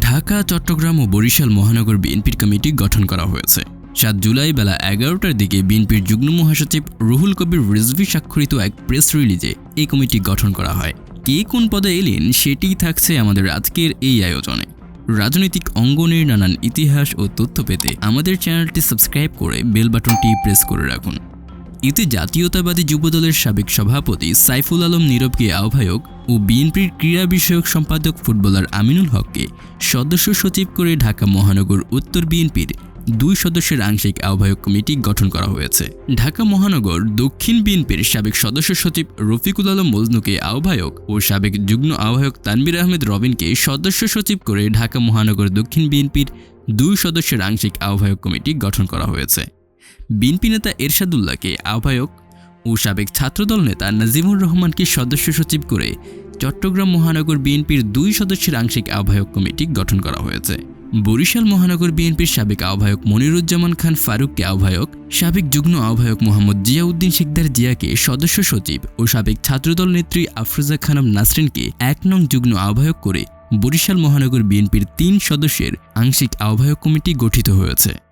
ঢাকা, চট্টগ্রাম ও বরিশাল মহানগর বিএনপির কমিটি গঠন করা হয়েছে। সাত জুলাই বেলা এগারোটার দিকে বিএনপির যুগ্ম মহাসচিব রুহুল কবির রিজভি স্বাক্ষরিত এক প্রেস রিলিজে এই কমিটি গঠন করা হয়। কে কোন পদে এলেন সেটিই থাকছে আমাদের আজকের এই আয়োজনে। রাজনৈতিক অঙ্গনের নানান ইতিহাস ও তথ্য পেতে আমাদের চ্যানেলটি সাবস্ক্রাইব করে বেল বাটনটি প্রেস করে রাখুন। এতে জাতীয়তাবাদী যুবদলের সাবেক সভাপতি সাইফুল আলম নীরবকে আহ্বায়ক ও বিএনপির ক্রীড়া বিষয়ক সম্পাদক ফুটবলার আমিনুল হককে সদস্য সচিব করে ঢাকা মহানগর উত্তর বিএনপির দুই সদস্যের আংশিক আহ্বায়ক কমিটি গঠন করা হয়েছে। ঢাকা মহানগর দক্ষিণ বিএনপির সাবেক সদস্য সচিব রফিকুল আলম মজনুকে আহ্বায়ক ও সাবেক যুগ্ম আহ্বায়ক তানবির আহমেদ রবিনকে সদস্য সচিব করে ঢাকা মহানগর দক্ষিণ বিএনপির দুই সদস্যের আংশিক আহ্বায়ক কমিটি গঠন করা হয়েছে। বিএনপি নেতা এরশাদুল্লাহকে আহ্বায়ক ও সাবেক ছাত্রদল নেতা নাজিমুর রহমানকে সদস্য সচিব করে চট্টগ্রাম মহানগর বিএনপির দুই সদস্যের আংশিক আহ্বায়ক কমিটি গঠন করা হয়েছে। বরিশাল মহানগর বিএনপির সাবেক আহ্বায়ক মনিরুজ্জামান খান ফারুককে আহ্বায়ক, সাবেক যুগ্ম আহ্বায়ক মোহাম্মদ জিয়াউদ্দিন শিকদার জিয়াকে সদস্য সচিব ও সাবেক ছাত্রদল নেত্রী আফরোজা খানম নাসরিনকে এক নং যুগ্ম আহ্বায়ক করে বরিশাল মহানগর বিএনপির তিন সদস্যের আংশিক আহ্বায়ক কমিটি গঠিত হয়েছে।